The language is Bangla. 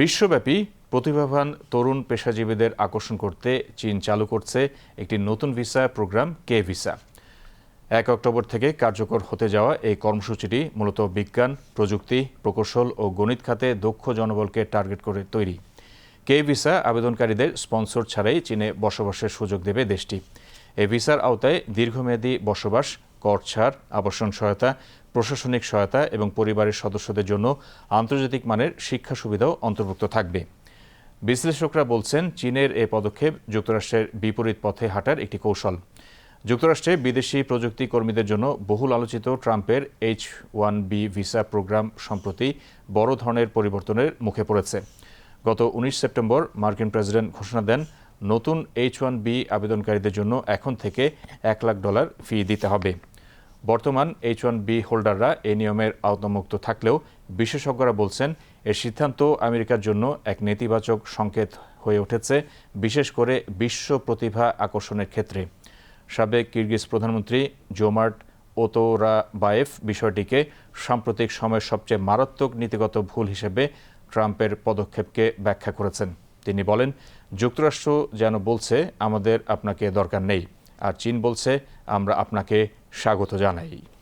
বিশ্বব্যাপী প্রতিভাবান তরুণ পেশাজীবীদের আকর্ষণ করতে চীন চালু করছে একটি নতুন ভিসা প্রোগ্রাম, কে ভিসা। এক অক্টোবর থেকে কার্যকর হতে যাওয়া এই কর্মসূচিটি মূলত বিজ্ঞান, প্রযুক্তি, প্রকৌশল ও গণিত খাতে দক্ষ জনবলকে টার্গেট করে তৈরি। কে ভিসা আবেদনকারীদের স্পন্সর ছাড়াই চীনে বসবাসের সুযোগ দেবে দেশটি। এই ভিসার আওতায় দীর্ঘমেয়াদী বসবাস, কর ছাড়, আবাসন সহায়তা প্রশাসনিক সহায়তা এবং পরিবারের সদস্যদের জন্য আন্তর্জাতিক মানের শিক্ষা সুবিধাও অন্তর্ভুক্ত থাকবে। বিশ্লেষকরা বলছেন, চীনের এ পদক্ষেপ যুক্তরাষ্ট্রের বিপরীত পথে হাঁটার একটি কৌশল। যুক্তরাষ্ট্রে বিদেশি প্রযুক্তি কর্মীদের জন্য বহুল আলোচিত ট্রাম্পের H one B visa programme সম্প্রতি বড় ধরনের পরিবর্তনের মুখে পড়েছে। গত উনিশ সেপ্টেম্বর মার্কিন প্রেসিডেন্ট ঘোষণা দেন, নতুন এইচ ওয়ান বি আবেদনকারীদের জন্য এখন থেকে এক লাখ ডলার ফি দিতে হবে। বর্তমান এইচ ওয়ান বি হোল্ডাররা এই নিয়মের আওতামুক্ত থাকলেও বিশেষজ্ঞরা বলছেন, এর সিদ্ধান্ত আমেরিকার জন্য এক নেতিবাচক সংকেত হয়ে উঠেছে, বিশেষ করে বিশ্ব প্রতিভা আকর্ষণের ক্ষেত্রে। সাবেক কিরগিজ প্রধানমন্ত্রী জোমার্ট ওতোরাবায়েভ বিষয়টিকে সাম্প্রতিক সময়ের সবচেয়ে মারাত্মক নীতিগত ভুল হিসেবে ট্রাম্পের পদক্ষেপকে ব্যাখ্যা করেছেন। তিনি বলেন, যুক্তরাষ্ট্র যেন বলছে, আমাদের আপনাকে দরকার নেই। আর চীন বলছে আমরা আপনাকে স্বাগত জানাই।